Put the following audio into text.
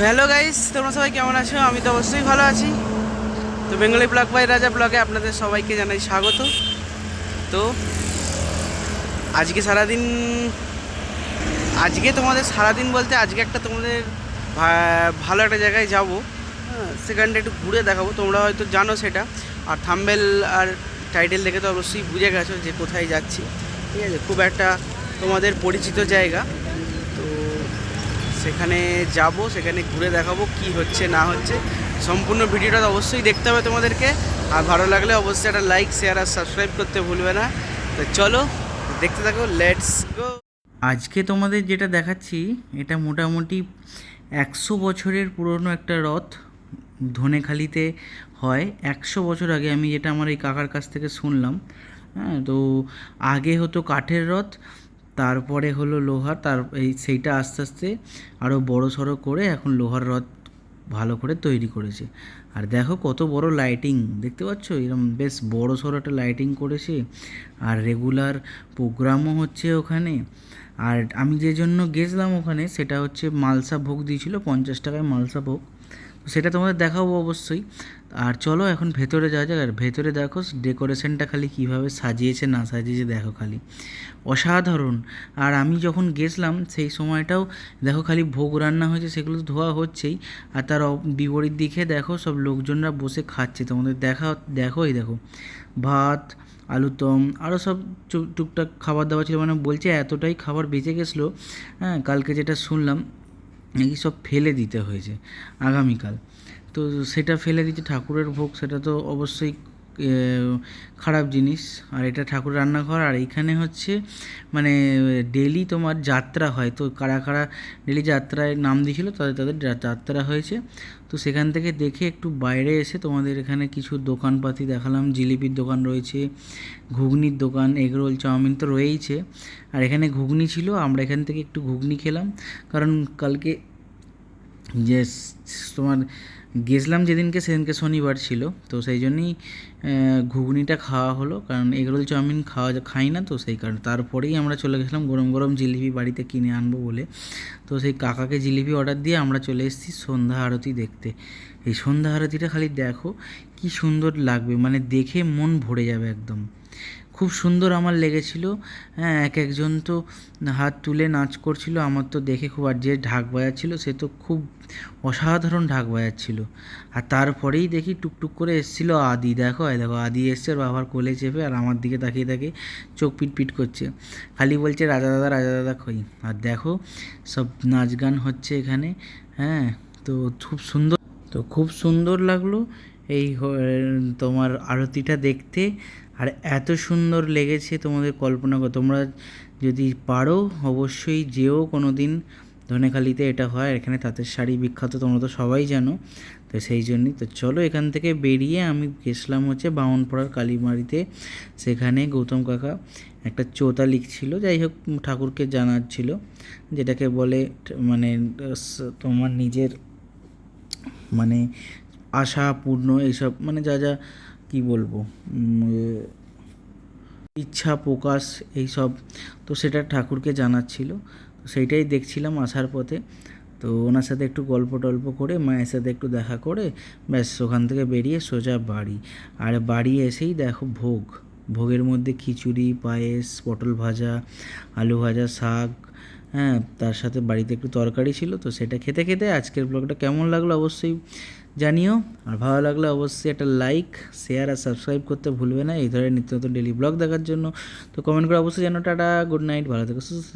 Hello guys তোমরা সবাই কেমন আছো? আমি তো অবশ্যই ভালো আছি। তো বেঙ্গলি ব্লগ বাই রাজা ব্লগে আপনাদের সবাইকে জানাই স্বাগত। তো আজকে সারাদিন, আজকে তোমাদের সারাদিন বলতে আজকে একটা তোমাদের ভালো একটা জায়গায় যাব। সেখানটা একটু ঘুরে দেখাবো, তোমরা হয়তো জানো সেটা। আর থাম্বেল আর টাইটেল দেখে তো অবশ্যই বুঝে গেছো যে কোথায় যাচ্ছি। ঠিক আছে, খুব একটা তোমাদের পরিচিত জায়গা। তো সেখানে যাব, সেখানে ঘুরে দেখাবো কি হচ্ছে, না হচ্ছে। সম্পূর্ণ ভিডিওটা অবশ্যই দেখতে হবে তোমাদেরকে। আর ভালো লাগলে অবশ্যই একটা লাইক শেয়ার আর সাবস্ক্রাইব করতে ভুলবে না। তো চলো, দেখতে থাকো লেটস গো আজকে তোমাদের যেটা দেখাচ্ছি, এটা মোটামুটি একশো বছরের পুরনো একটা রথ ধনেখালিতে হয়। একশো বছর আগে আমি যেটা আমার এই কাকার কাছ থেকে শুনলাম হ্যাঁ তো আগে হতো কাঠের রথ, তারপরে হলো লোহার, তার এই সেইটা আস্তে আস্তে আরও বড় সড়ো করে এখন লোহার রথ ভালো করে তৈরি করেছে। আর দেখো কত বড় লাইটিং দেখতে পাচ্ছ? এরকম বেশ বড় সড়ো একটা লাইটিং করেছে। আর রেগুলার প্রোগ্রামও হচ্ছে ওখানে। আর আমি যে জন্য গেছিলাম ওখানে, সেটা হচ্ছে মালসা ভোগ দিয়েছিল, পঞ্চাশ টাকায় মালসা ভোগ। সেটা তোমাদের দেখাবো অবশ্যই। আর চলো এখন ভেতরে যাওয়া যাক। আর ভেতরে দেখো, ডেকোরেশনটা খালি কীভাবে সাজিয়েছে না সাজিয়েছে দেখো খালি। অসাধারণ। আর আমি যখন গেছিলাম, সেই সময়টাও দেখো খালি ভোগ রান্না হয়েছে, সেগুলো ধোয়া হচ্ছেই। আর তার বিপরীত দিকে দেখো, সব লোকজনরা বসে খাচ্ছে। তোমাদের দেখা দেখো এই দেখো। ভাত, আলুর দম আরও সব টুকটাক খাবার দাবার ছিল। মানে বলছে এতটাই খাবার বেঁচে গেছিল। হ্যাঁ কালকে যেটা শুনলাম নাকি সব ফেলে দিতে হয়েছে আগামীকাল। তো সেটা ফেলে দিতে ঠাকুরের ভোগ, সেটা তো অবশ্যই খারাপ জিনিস। আর এটা ঠাকুর রান্নাঘর, আর এইখানে হচ্ছে মানে ডেলি তোমার যাত্রা হয়। তো কারা কারা ডেলি যাত্রায় নাম দিয়েছিল, তাদের তাদের যাত্রা হয়েছে। তো সেখান থেকে দেখে একটু বাইরে এসে তোমাদের এখানে কিছু দোকানপাতি দেখালাম। জিলিপির দোকান রয়েছে, ঘুগনির দোকান এগরোল চাউমিন তো রয়েইছে। আর এখানে ঘুগনি ছিল, আমরা এখান থেকে একটু ঘুগনি খেলাম। কারণ কালকে যে তোমার গেছিলাম যেদিনকে সেদিনকে শনিবার ছিল, তো সেই জন্যই ঘুগনিটা খাওয়া হলো, কারণ এগরোল চাউমিন খাওয়া খাই না তো সেই কারণে, তারপরেই আমরা চলে গেছিলাম গরম গরম জিলিপি বাড়িতে কিনে আনব বলে, তো সেই কাকাকে জিলিপি অর্ডার দিয়ে আমরা চলে এসেছি সন্ধ্যা আরতি দেখতে। এই সন্ধ্যা আরতিটা খালি দেখো, কি সুন্দর লাগবে মানে দেখে মন ভরে যাবে একদম। খুব সুন্দর আমার লেগেছিল। হ্যাঁ এক একজন তো হাত তুলে নাচ করছিল। আমার তো দেখে খুব আর যে ঢাক বাজাচ্ছিল। সে তো খুব অসাধারণ ঢাক বাজাচ্ছিল। আর তারপরেই দেখি টুকটুক করে এসেছিল আদি। দেখো দেখো, আদি এসছে বাবার কোলে চেপে আর আমার দিকে তাকিয়ে তাকিয়ে চোখ পিট পিট করছে। খালি বলছে, রাজা দাদা রাজা দাদা খই আর দেখো, সব নাচ গান হচ্ছে এখানে। হ্যাঁ তো খুব সুন্দর, তো খুব সুন্দর লাগল। এই তোমার আরতিটা দেখতে। আর এত সুন্দর লেগেছে তোমাদের কল্পনা করো তোমরা যদি পারো, অবশ্যই যেও কোনো দিন ধনেখালিতে এটা হয়, এখানে তাঁতের শাড়ি বিখ্যাত, তোমরা তো সবাই জানো। তো সেই জন্যই তো চলো এখান থেকে বেরিয়ে আমি গেছিলাম হচ্ছে বামনপাড়ার কালীমারিতে। সেখানে গৌতম কাকা একটা চোতা লিখছিল, যাই হোক ঠাকুরকে জানাচ্ছিল যেটাকে বলে মানে তোমার নিজের মানে আশা পূর্ণ এইসব মানে যা যা, কি বলব ইচ্ছা, প্রকাশ, এইসব, তো সেটা ঠাকুরকে জানাচ্ছিল। তো সেইটাই দেখছিলাম আসার পথে। তো ওনার সাথে একটু গল্প টল্প করে, মায়ের সাথে একটু দেখা করে, ব্যাস ওখান থেকে বেরিয়ে সোজা বাড়ি। আর বাড়ি এসেই দেখো ভোগ। ভোগের মধ্যে খিচুড়ি, পায়েস, পটল ভাজা, আলু ভাজা, শাক হ্যাঁ তার সাথে বাড়িতে একটু তরকারি ছিল, তো সেটা খেতে খেতে আজকের ব্লগটা কেমন লাগল অবশ্যই জানিও। আর ভালো লাগলে অবশ্যই একটা লাইক শেয়ার আর সাবস্ক্রাইব করতে ভুলবে না, এই ধরনের নিত্য নতুন ডেলি ব্লগ দেখার জন্য। তো কমেন্ট করে অবশ্যই জানো টাটা গুড নাইট ভালো থেকো, সুস্থ